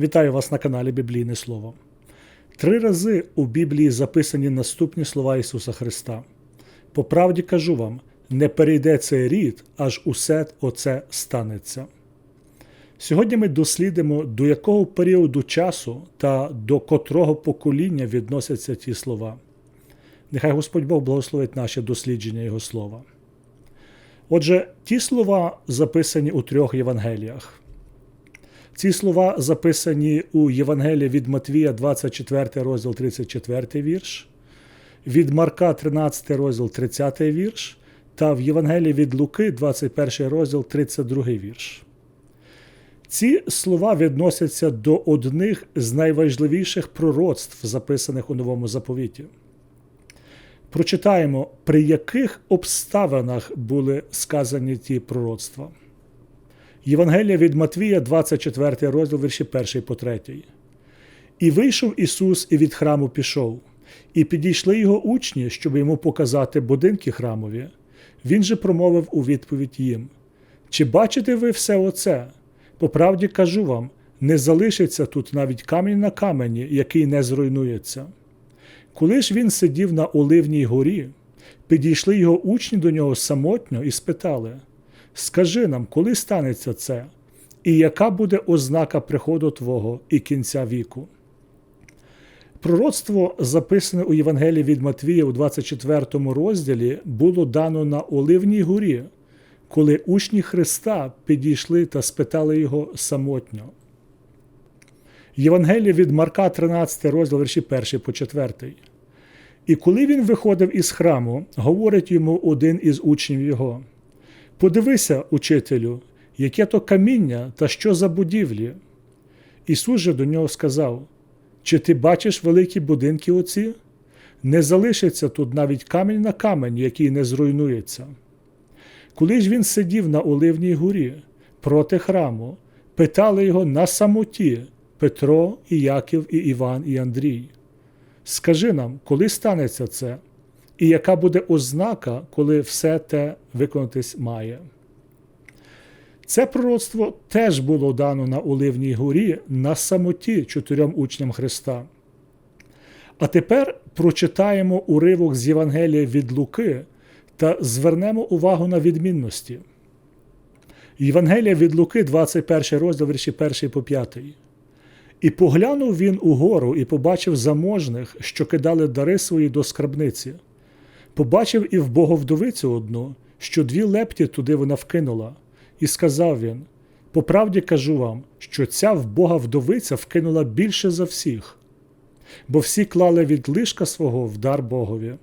Вітаю вас на каналі Біблійне Слово. Три рази у Біблії записані наступні слова Ісуса Христа. По правді кажу вам, не перейде цей рід, аж усе оце станеться. Сьогодні ми дослідимо, до якого періоду часу та до котрого покоління відносяться ті слова. Нехай Господь Бог благословить наше дослідження Його слова. Отже, ті слова записані у трьох Євангеліях. Ці слова записані у Євангелії від Матвія, 24 розділ, 34 вірш, від Марка, 13 розділ, 30 вірш, та в Євангелії від Луки, 21 розділ, 32 вірш. Ці слова відносяться до одних з найважливіших пророцтв, записаних у новому заповіті. Прочитаємо, при яких обставинах були сказані ті пророцтва. Євангелія від Матвія, 24 розділ, вірші 1 по 3. І вийшов Ісус і від храму пішов, і підійшли його учні, щоб йому показати будинки храмові. Він же промовив у відповідь їм: Чи бачите ви все оце? По правді кажу вам, не залишиться тут навіть камінь на камені, який не зруйнується. Коли ж він сидів на Оливній горі, підійшли його учні до нього самотньо і спитали Скажи нам, коли станеться це, і яка буде ознака приходу Твого і кінця віку? Пророцтво, записане у Євангелії від Матвія у 24 розділі, було дано на Оливній горі, коли учні Христа підійшли та спитали його самотньо. Євангелія від Марка, 13 розділ, вірші 1 по 4. І коли він виходив із храму, говорить йому один із учнів його. Подивися, учителю, яке то каміння та що за будівлі. Ісус же до нього сказав: Чи ти бачиш великі будинки оці? Не залишиться тут навіть камінь на камень, який не зруйнується. Коли ж він сидів на Оливній горі проти храму, питали його на самоті Петро, і Яків, і Іван, і Андрій. Скажи нам, коли станеться це? І яка буде ознака, коли все те виконатись має. Це пророцтво теж було дано на Оливній горі на самоті чотирьом учням Христа. А тепер прочитаємо уривок з Євангелія від Луки та звернемо увагу на відмінності. Євангелія від Луки, 21 розділ вірші 1 по 5. І поглянув він угору і побачив заможних, що кидали дари свої до скарбниці. Побачив і в боговдовицю одну, що дві лепті туди вона вкинула, і сказав він: По правді кажу вам, що ця вбога вдовиця вкинула більше за всіх, бо всі клали від лишка свого в дар Богові,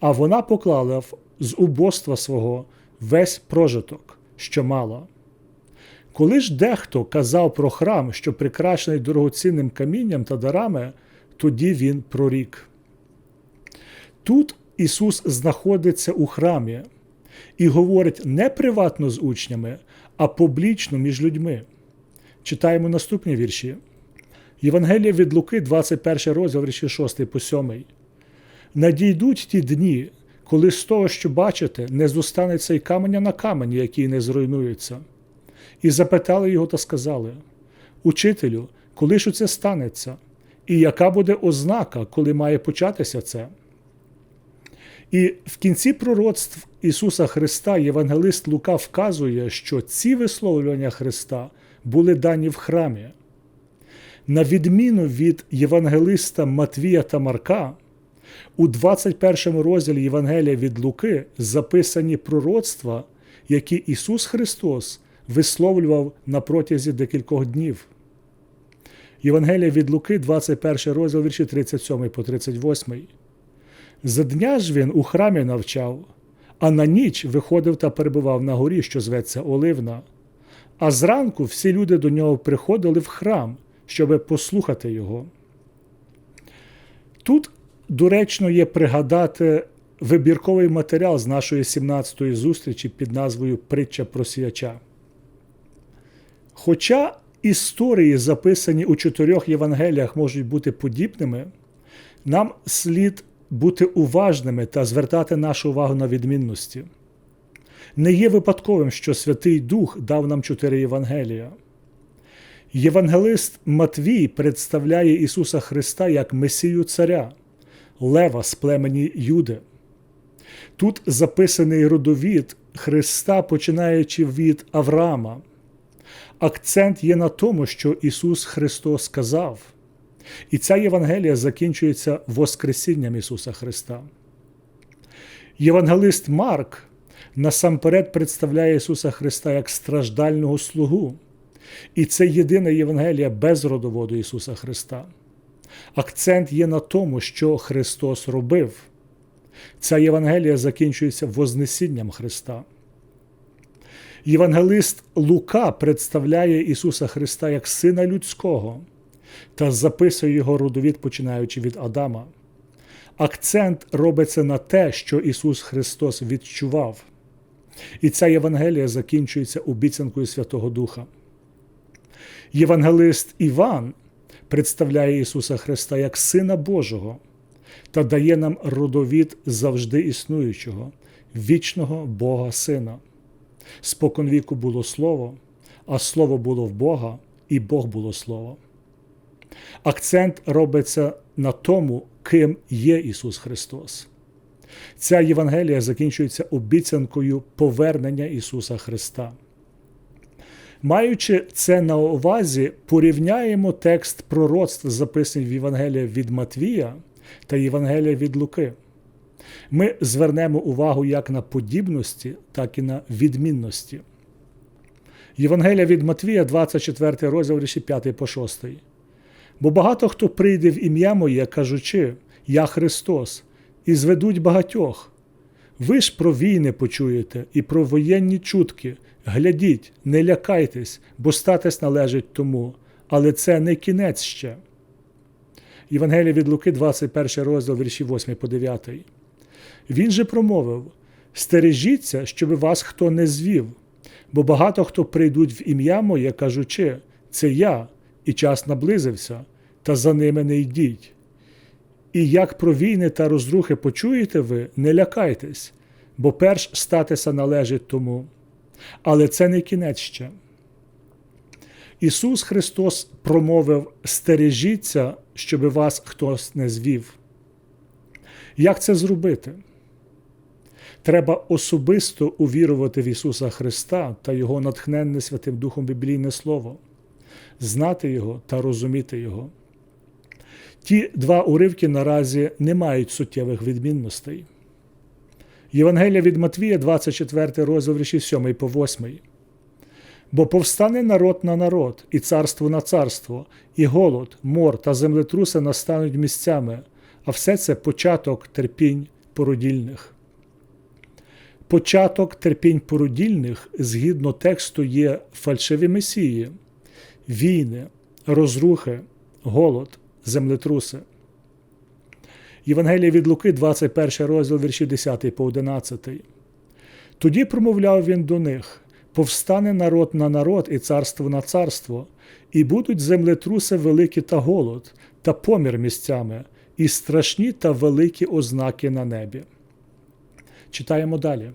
а вона поклала з убоства свого весь прожиток, що мала. Коли ж дехто казав про храм, що прикрашений дорогоцінним камінням та дарами, тоді він прорік. Тут Ісус знаходиться у храмі і говорить не приватно з учнями, а публічно між людьми. Читаємо наступні вірші. Євангелія від Луки, 21 розділ, вірші 6 по 7. Надійдуть ті дні, коли з того, що бачите, не зостанеться й каменя на камені, який не зруйнується. І запитали його та сказали: Учителю, коли ж це станеться? І яка буде ознака, коли має початися це? І в кінці пророцтв Ісуса Христа Євангелист Лука вказує, що ці висловлювання Христа були дані в храмі. На відміну від Євангелиста Матвія та Марка, у 21 розділі Євангелія від Луки записані пророцтва, які Ісус Христос висловлював на протязі декількох днів. Євангелія від Луки, 21 розділ вірші 37 по 38. За дня ж він у храмі навчав, а на ніч виходив та перебував на горі, що зветься Оливна. А зранку всі люди до нього приходили в храм, щоб послухати його. Тут доречно є пригадати вибірковий матеріал з нашої 17-ї зустрічі під назвою Притча про сіяча. Хоча історії, записані у чотирьох Євангеліях, можуть бути подібними, нам слід бути уважними та звертати нашу увагу на відмінності. Не є випадковим, що Святий Дух дав нам чотири Євангелія. Євангелист Матвій представляє Ісуса Христа як Месію Царя, Лева з племені Юди. Тут записаний родовід Христа, починаючи від Авраама. Акцент є на тому, що Ісус Христос сказав. І ця Євангелія закінчується Воскресінням Ісуса Христа. Євангелист Марк насамперед представляє Ісуса Христа як страждального слугу. І це єдина Євангелія без родоводу Ісуса Христа. Акцент є на тому, що Христос робив. Ця Євангелія закінчується Вознесінням Христа. Євангелист Лука представляє Ісуса Христа як Сина Людського та записує його родовід, починаючи від Адама. Акцент робиться на те, що Ісус Христос відчував. І ця Євангелія закінчується обіцянкою Святого Духа. Євангелист Іван представляє Ісуса Христа як Сина Божого та дає нам родовід завжди існуючого, вічного Бога Сина. Споконвіку було Слово, а Слово було в Бога, і Бог було Слово. Акцент робиться на тому, ким є Ісус Христос. Ця Євангелія закінчується обіцянкою повернення Ісуса Христа. Маючи це на увазі, порівняємо текст пророцтв, записаний в Євангелії від Матвія та Євангелія від Луки. Ми звернемо увагу як на подібності, так і на відмінності. Євангелія від Матвія, 24 розділ, вірші 5 по 6. Бо багато хто прийде в ім'я Моє, кажучи, Я Христос, і зведуть багатьох. Ви ж про війни почуєте і про воєнні чутки. Глядіть, не лякайтесь, бо статись належить тому, але це не кінець ще. Євангелія від Луки, 21 розділ, вірші 8 по 9. Він же промовив: Стережіться, щоб вас хто не звів, бо багато хто прийдуть в ім'я моє, кажучи, це я, і час наблизився, та за ними не йдіть. І як про війни та розрухи почуєте ви, не лякайтесь, бо перш статися належить тому. Але це не кінець ще. Ісус Христос промовив стережіться, щоб вас хтось не звів. Як це зробити? Треба особисто увірувати в Ісуса Христа та Його натхненне Святим Духом Біблійне Слово, знати Його та розуміти Його. Ті два уривки наразі не мають суттєвих відмінностей. Євангелія від Матвія, 24 розділ вірші 7 по 8. Бо повстане народ на народ, і царство на царство, і голод, мор та землетруси настануть місцями, а все це початок терпінь породільних. Початок терпінь породільних, згідно тексту, є фальшиві месії, війни, розрухи, голод, землетруси. Євангелія від Луки, 21 розділ вірші 10 по 11. Тоді промовляв він до них: повстане народ на народ і царство на царство, і будуть землетруси великі та голод, та помір місцями, і страшні та великі ознаки на небі. Читаємо далі.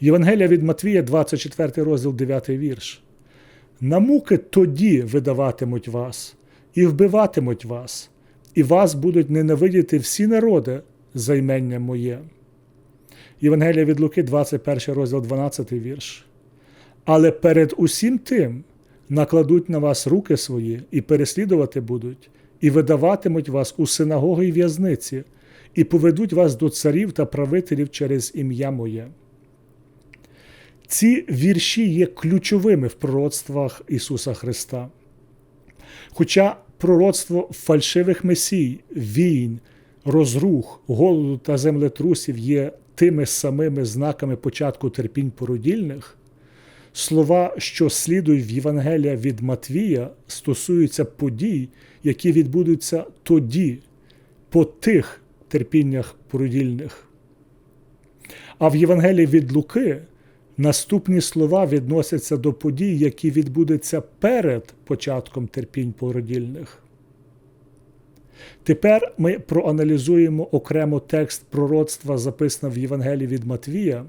Євангелія від Матвія, 24 розділ 9 вірш. На муки тоді видаватимуть вас, і вбиватимуть вас і вас будуть ненавидіти всі народи за імення моє. Євангелія від Луки, 21 розділ 12 вірш. Але перед усім тим накладуть на вас руки свої і переслідувати будуть, і видаватимуть вас у синагоги й в'язниці, і поведуть вас до царів та правителів через ім'я моє. Ці вірші є ключовими в пророцтвах Ісуса Христа. Хоча пророцтво фальшивих месій, війн, розрух, голоду та землетрусів є тими самими знаками початку терпінь породільних, слова, що слідують в Євангелія від Матвія, стосуються подій, які відбудуться тоді, по тих терпіннях породільних. А в Євангелії від Луки Наступні слова відносяться до подій, які відбудуться перед початком терпінь породільних. Тепер ми проаналізуємо окремо текст пророцтва, записаний в Євангелії від Матвія,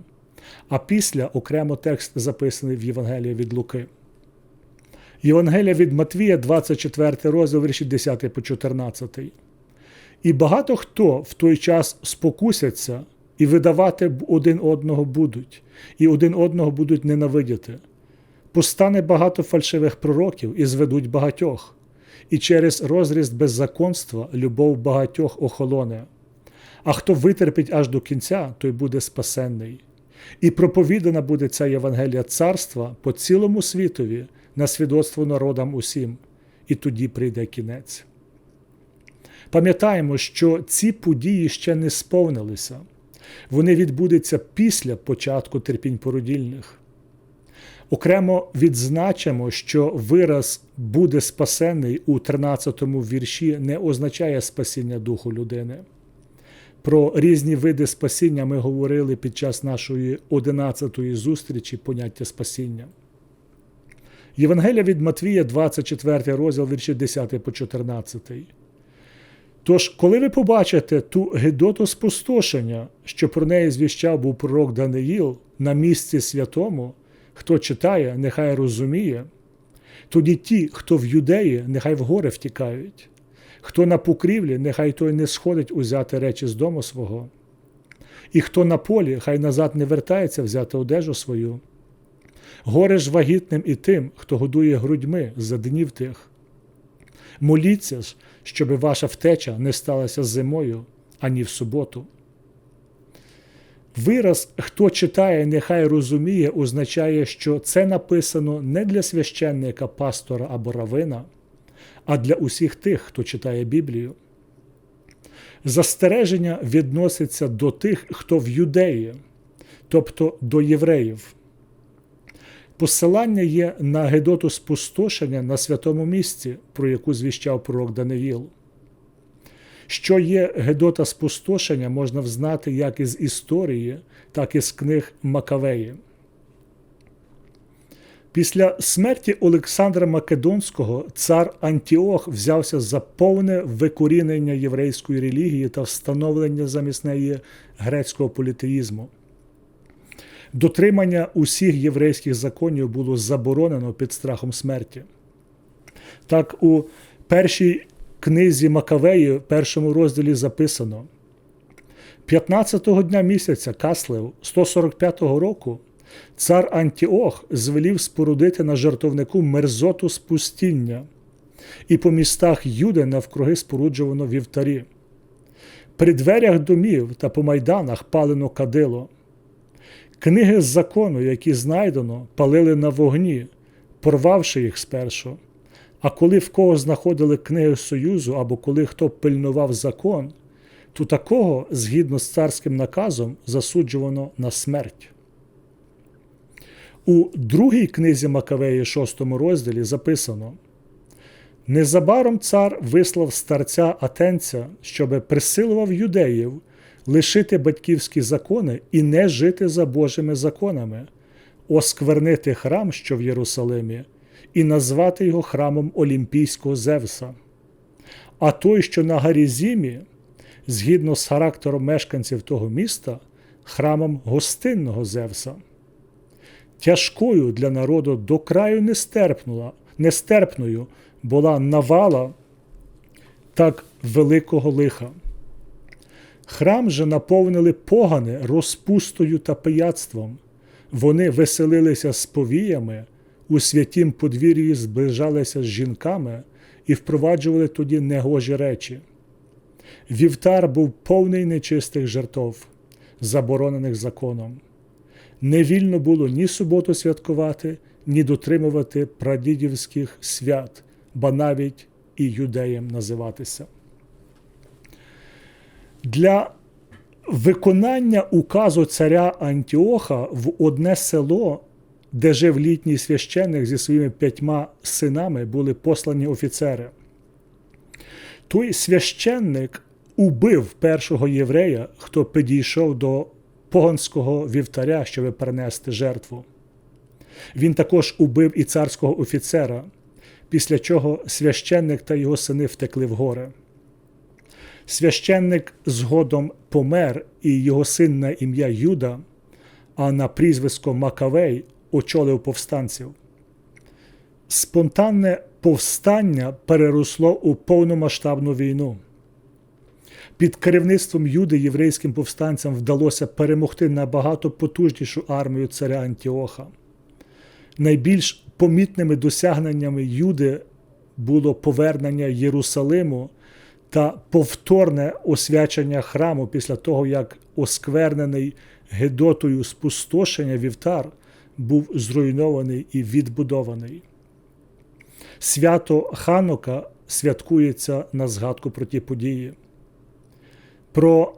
а після окремо текст записаний в Євангелії від Луки. Євангелія від Матвія, 24 розділ, вірші 10 по 14. І багато хто в той час спокусяться і видавати один одного будуть, і один одного будуть ненавидіти. Постане багато фальшивих пророків і зведуть багатьох, і через розріст беззаконства любов багатьох охолоне. А хто витерпить аж до кінця, той буде спасенний. І проповідана буде ця Євангелія царства по цілому світові на свідоцтво народам усім, і тоді прийде кінець. Пам'ятаємо, що ці події ще не сповнилися, вони відбудуться після початку терпінь породільних. Окремо відзначимо, що вираз буде спасений у 13-му вірші не означає спасіння духу людини. Про різні види спасіння ми говорили під час нашої 11-ї зустрічі поняття спасіння. Євангелія від Матвія, 24 розділ вірші 10 по 14. Тож, коли ви побачите ту гидоту спустошення, що про неї звіщав був пророк Даниїл на місці святому, хто читає, нехай розуміє, тоді ті, хто в юдеї, нехай в гори втікають, хто на покрівлі, нехай той не сходить узяти речі з дому свого, і хто на полі, хай назад не вертається взяти одежу свою. Горе ж вагітним і тим, хто годує грудьми за днів тих. Моліться ж, щоб ваша втеча не сталася зимою ані в суботу. Вираз, хто читає, нехай розуміє, означає, що це написано не для священника, пастора або равина, а для усіх тих, хто читає Біблію. Застереження відноситься до тих, хто в юдеї, тобто до євреїв. Посилання є на Гедоту спустошення на святому місці, про яку звіщав пророк Даниїл. Що є Гедота спустошення, можна взнати як із історії, так і з книг Макавеї. Після смерті Олександра Македонського цар Антіох взявся за повне викорінення єврейської релігії та встановлення замість неї грецького політеїзму. Дотримання усіх єврейських законів було заборонено під страхом смерті. Так, у першій книзі Макавеї, в першому розділі записано: 15-го дня місяця Каслев 145-го року цар Антіох звелів спорудити на жартовнику мерзоту спустіння, і по містах Юди навкруги споруджувано вівтарі. При дверях домів та по майданах палено кадило. Книги з закону, які знайдено, палили на вогні, порвавши їх спершу. А коли в кого знаходили книги Союзу або коли хто пильнував закон, то такого, згідно з царським наказом, засуджувано на смерть. У другій книзі Макавеї, шостому розділі, записано: Незабаром цар вислав старця Атенця, щоби присилував юдеїв лишити батьківські закони і не жити за Божими законами, осквернити храм, що в Єрусалимі, і назвати його храмом Олімпійського Зевса. А той, що на Гарізімі, згідно з характером мешканців того міста, храмом гостинного Зевса. Тяжкою для народу до краю нестерпною була навала так великого лиха. Храм же наповнили погани розпустою та пияцтвом. Вони веселилися з повіями, у святім подвір'ї зближалися з жінками і впроваджували тоді негожі речі. Вівтар був повний нечистих жертов, заборонених законом. Не вільно було ні суботу святкувати, ні дотримувати прадідівських свят, ба навіть і юдеєм називатися. Для виконання указу царя Антіоха в одне село, де жив літній священник зі своїми п'ятьма синами, були послані офіцери. Той священник убив першого єврея, хто підійшов до поганського вівтаря, щоб перенести жертву. Він також убив і царського офіцера, після чого священник та його сини втекли в гори. Священник згодом помер, і його син на ім'я Юда, а на прізвисько Макавей очолив повстанців. спонтанне повстання переросло у повномасштабну війну. Під керівництвом Юди єврейським повстанцям вдалося перемогти набагато потужнішу армію царя Антіоха. Найбільш помітними досягненнями Юди було повернення Єрусалиму та повторне освячення храму після того, як осквернений Гедотою спустошення вівтар був зруйнований і відбудований. Свято Ханука святкується на згадку про ті події. Про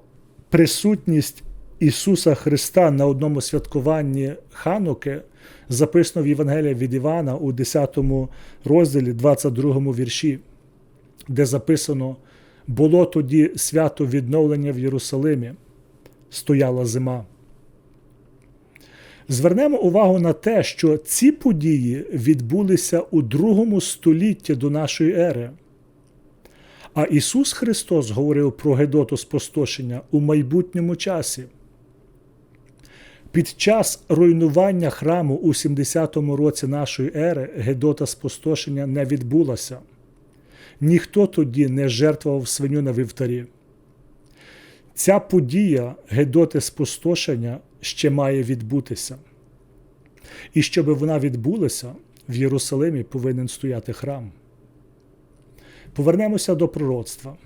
присутність Ісуса Христа на одному святкуванні Хануки записано в Євангелії від Івана у 10 розділі, 22 вірші, де записано: було тоді свято відновлення в Єрусалимі, стояла зима. Звернемо увагу на те, що ці події відбулися у другому столітті до нашої ери. А Ісус Христос говорив про Гедоту спустошення у майбутньому часі. Під час руйнування храму у 70-му році нашої ери Гедота спустошення не відбулася. Ніхто тоді не жертвував свиню на вівтарі. Ця подія Гедоти спустошення ще має відбутися. І щоб вона відбулася, в Єрусалимі повинен стояти храм. Повернемося до пророцтва.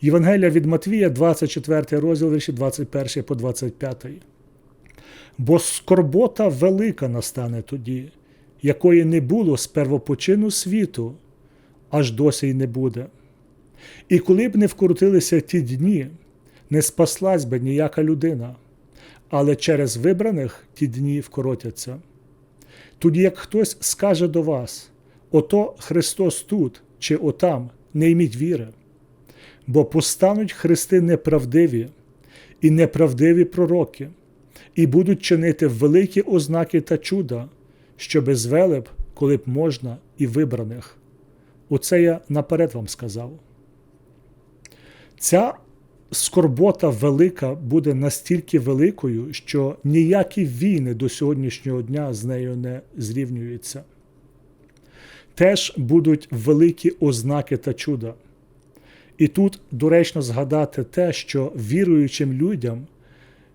Євангелія від Матвія, 24 розділ, вірші 21 по 25. Бо скорбота велика настане тоді, якої не було з первопочину світу, аж досі й не буде. І коли б не вкрутилися ті дні, не спаслась би ніяка людина, але через вибраних ті дні вкоротяться. Тоді, як хтось скаже до вас, ото Христос тут чи отам, не йміть віри, бо постануть христи неправдиві і неправдиві пророки, і будуть чинити великі ознаки та чуда, щоби звели б, коли б можна, і вибраних. Оце я наперед вам сказав. Ця скорбота велика буде настільки великою, що ніякі війни до сьогоднішнього дня з нею не зрівнюються. Теж будуть великі ознаки та чуда. І тут доречно згадати те, що віруючим людям,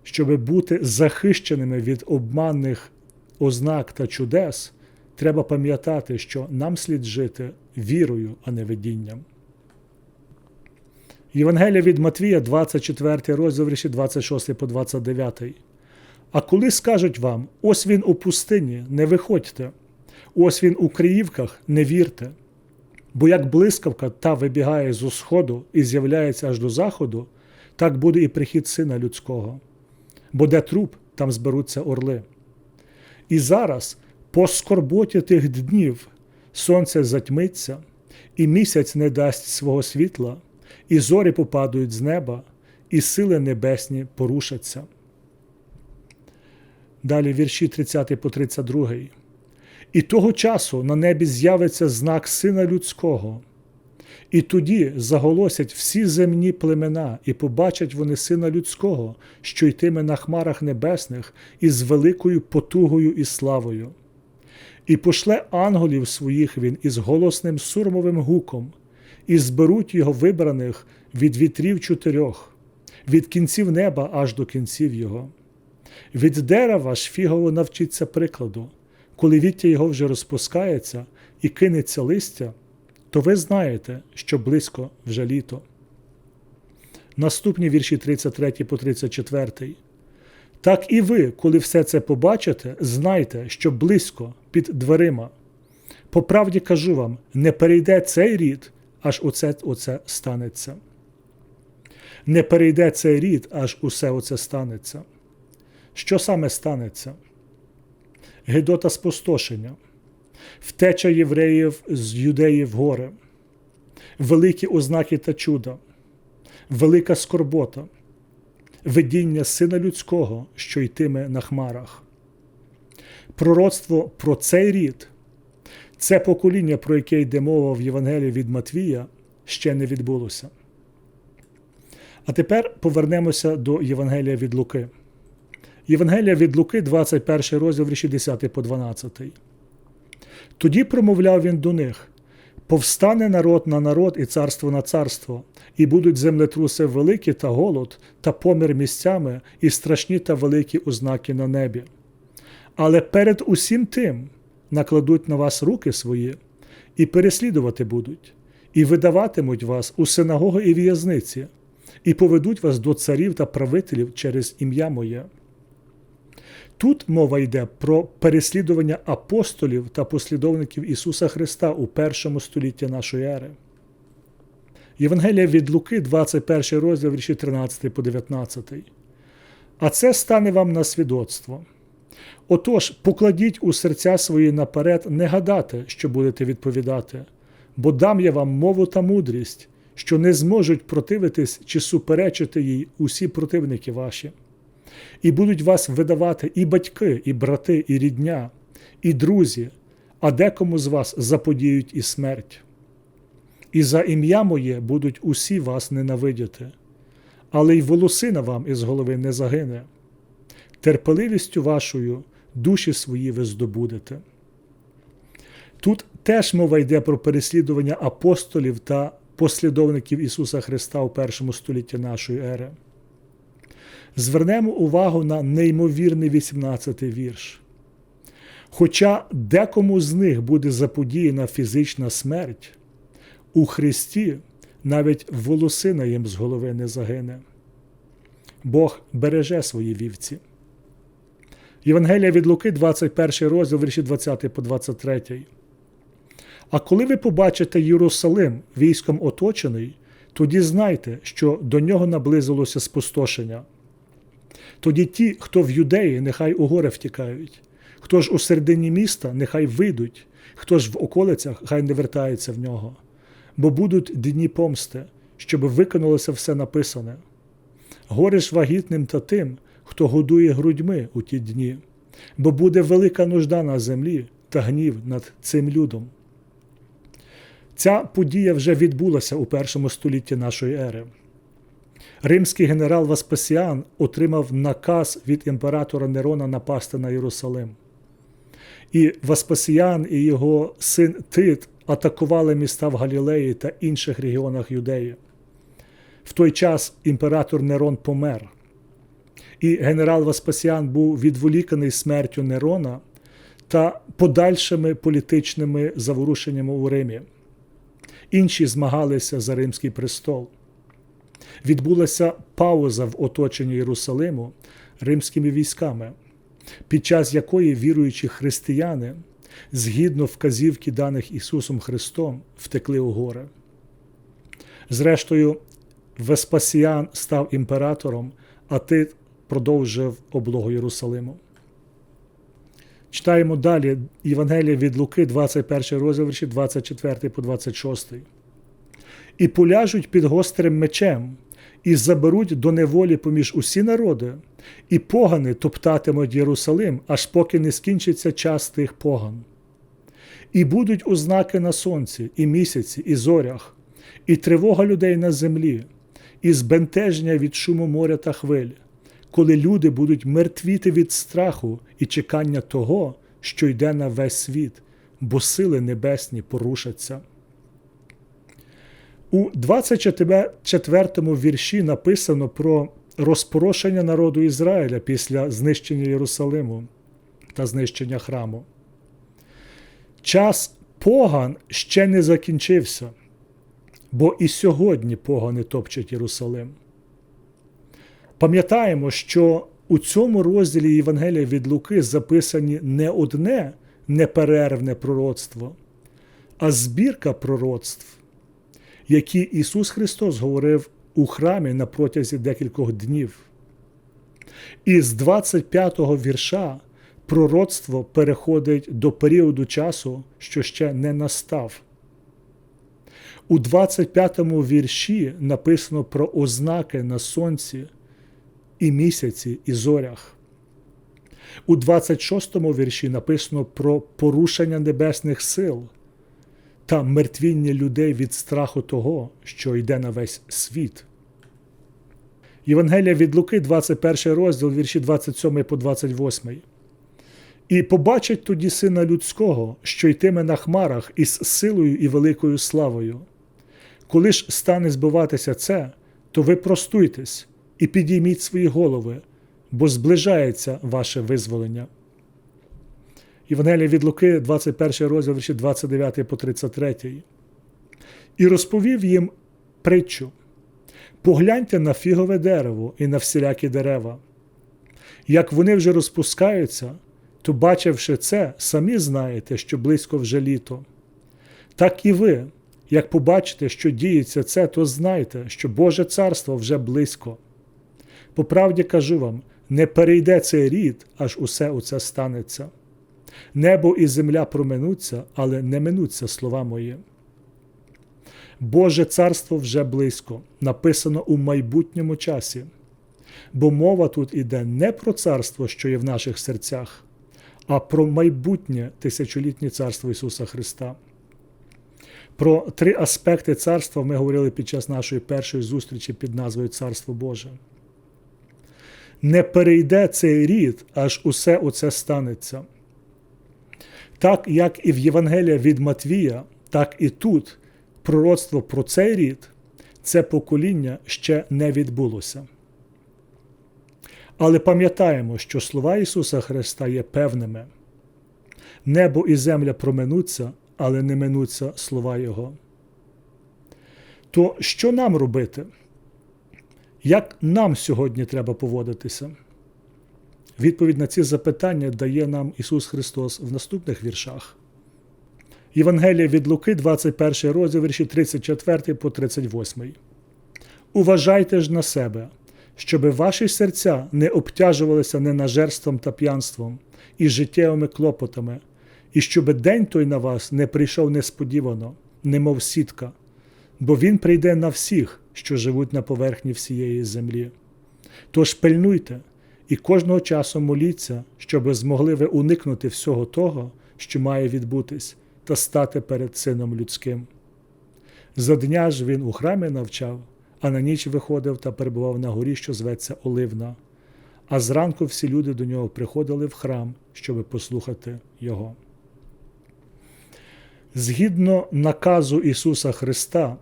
щоб бути захищеними від обманних ознак та чудес, треба пам'ятати, що нам слід жити вірою, а не видінням. Євангелія від Матвія, 24 розділ, вірші 26 по 29. А коли скажуть вам, ось він у пустині, не виходьте, ось він у Криївках, не вірте. Бо як блискавка та вибігає з усходу і з'являється аж до заходу, так буде і прихід сина людського. Бо де труп, там зберуться орли. І зараз, по скорботі тих днів, сонце затьмиться, і місяць не дасть свого світла і зорі попадуть з неба, і сили небесні порушаться. Далі вірші 30 по 32. І того часу на небі з'явиться знак Сина Людського, і тоді заголосять всі земні племена, і побачать вони Сина Людського, що йтиме на хмарах небесних із великою потугою і славою. І пошле ангелів своїх він із голосним сурмовим гуком і зберуть його вибраних від вітрів чотирьох, від кінців неба аж до кінців його. Від дерева ж фігово навчиться прикладу, коли віття його вже розпускається і кинеться листя, то ви знаєте, що близько вже літо. Наступні вірші 33 по 34. Так і ви, коли все це побачите, знайте, що близько під дверима. По правді кажу вам, не перейде цей рід, аж оце, оце станеться. Не перейде цей рід, аж усе оце станеться. Що саме станеться? Гедота спустошення, втеча євреїв з юдеї в гори, великі ознаки та чуда, велика скорбота, видіння сина людського, що йтиме на хмарах. Пророцтво про цей рід це покоління, про яке йде мова в Євангелії від Матвія, ще не відбулося. А тепер повернемося до Євангелія від Луки. Євангелія від Луки, 21 розділ вірші 10 по 12. Тоді промовляв він до них: повстане народ на народ і царство на царство, і будуть землетруси великі та голод, та помір місцями, і страшні та великі ознаки на небі. Але перед усім тим накладуть на вас руки свої, і переслідувати будуть, і видаватимуть вас у синагоги і в'язниці, і поведуть вас до царів та правителів через ім'я Моє. Тут мова йде про переслідування апостолів та послідовників Ісуса Христа у першому столітті нашої ери. Євангелія від Луки, 21 розділ вірші 13 по 19. А це стане вам на свідоцтво. Отож, покладіть у серця свої наперед не гадати, що будете відповідати, бо дам я вам мову та мудрість, що не зможуть противитись чи суперечити їй усі противники ваші. І будуть вас видавати і батьки, і брати, і рідня, і друзі, а декому з вас заподіють і смерть. І за ім'я моє будуть усі вас ненавидіти, але й волосина вам із голови не загине. Терпеливістю вашою душі свої ви здобудете. Тут теж мова йде про переслідування апостолів та послідовників Ісуса Христа у першому столітті нашої ери. Звернемо увагу на неймовірний 18-й вірш. Хоча декому з них буде заподіяна фізична смерть, у Христі навіть волосина їм з голови не загине. Бог береже свої вівці. Євангелія від Луки, 21 розділ, вірші 20 по 23. А коли ви побачите Єрусалим військом оточений, тоді знайте, що до нього наблизилося спустошення. Тоді ті, хто в юдеї, нехай у гори втікають, хто ж у середині міста, нехай вийдуть, хто ж в околицях, хай не вертається в нього, бо будуть дні помсти, щоб виконалося все написане. Горе вагітним та тим, хто годує грудьми у ті дні, бо буде велика нужда на землі та гнів над цим людом. Ця подія вже відбулася у першому столітті нашої ери. Римський генерал Васпасіан отримав наказ від імператора Нерона напасти на Єрусалим. І Васпасіян і його син Тит атакували міста в Галілеї та інших регіонах Юдеї. В той час імператор Нерон помер, і генерал Васпасіан був відволіканий смертю Нерона та подальшими політичними заворушеннями у Римі. Інші змагалися за Римський престол. Відбулася пауза в оточенні Єрусалиму римськими військами, під час якої віруючі християни, згідно вказівки даних Ісусом Христом, втекли у гори. Зрештою, Веспасіан став імператором, а Тит продовжив облогу Єрусалиму. Читаємо далі Євангелія від Луки, 21 розділ, вірші 24 по 26. І поляжуть під гострим мечем, і заберуть до неволі поміж усі народи, і погани топтатимуть Єрусалим, аж поки не скінчиться час тих поган. І будуть ознаки на сонці, і місяці, і зорях, і тривога людей на землі, і збентеження від шуму моря та хвиль, коли люди будуть мертвіти від страху і чекання того, що йде на весь світ, бо сили небесні порушаться. У 24 вірші написано про розпорошення народу Ізраїля після знищення Єрусалиму та знищення храму. Час поган ще не закінчився, бо і сьогодні погани топчуть Єрусалим. Пам'ятаємо, що у цьому розділі Євангелія від Луки записані не одне неперервне пророцтво, а збірка пророцтв які Ісус Христос говорив у храмі на протязі декількох днів. І з 25 го вірша пророцтво переходить до періоду часу, що ще не настав. У 25 му вірші написано про ознаки на сонці і місяці і зорях. У 26 му вірші написано про порушення небесних сил та мертвіння людей від страху того, що йде на весь світ. Євангелія від Луки, 21 розділ, вірші 27 по 28. І побачить тоді сина людського, що йтиме на хмарах із силою і великою славою. Коли ж стане збиватися це, то ви простуйтесь і підійміть свої голови, бо зближається ваше визволення. Євангелія від Луки, 21 розділ, вірші 29 по 33. І розповів їм притчу: погляньте на фігове дерево і на всілякі дерева. Як вони вже розпускаються, то, бачивши це, самі знаєте, що близько вже літо. Так і ви, як побачите, що діється це, то знайте, що Боже царство вже близько. По правді кажу вам, не перейде цей рід, аж усе оце станеться. Небо і земля проминуться, але не минуться слова мої. Боже царство вже близько, написано у майбутньому часі. Бо мова тут іде не про царство, що є в наших серцях, а про майбутнє тисячолітнє царство Ісуса Христа. Про три аспекти царства ми говорили під час нашої першої зустрічі під назвою Царство Боже. Не перейде цей рід, аж усе оце станеться. Так як і в Євангелія від Матвія, так і тут пророцтво про цей рід, це покоління ще не відбулося. Але пам'ятаємо, що слова Ісуса Христа є певними. Небо і земля проминуться, але не минуться слова Його. То що нам робити? Як нам сьогодні треба поводитися? Відповідь на ці запитання дає нам Ісус Христос в наступних віршах. Євангелія від Луки, 21 розділ, вірші 34 по 38. Уважайте ж на себе, щоби ваші серця не обтяжувалися ненажерством та п'янством і життєвими клопотами, і щоби день той на вас не прийшов несподівано, немов сітка, бо він прийде на всіх, що живуть на поверхні всієї землі. Тож пильнуйте і кожного часу моліться, щоби змогли ви уникнути всього того, що має відбутись, та стати перед Сином Людським. За дня ж він у храмі навчав, а на ніч виходив та перебував на горі, що зветься Оливна. А зранку всі люди до нього приходили в храм, щоби послухати Його. Згідно наказу Ісуса Христа,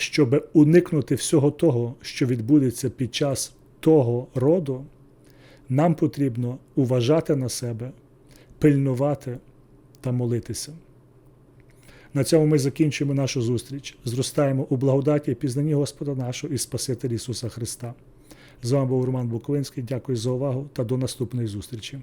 щоб уникнути всього того, що відбудеться під час того роду, нам потрібно уважати на себе, пильнувати та молитися. На цьому ми закінчуємо нашу зустріч. Зростаємо у благодаті і пізнанні Господа нашого і Спасителя Ісуса Христа. З вами був Роман Буковинський. Дякую за увагу та до наступної зустрічі.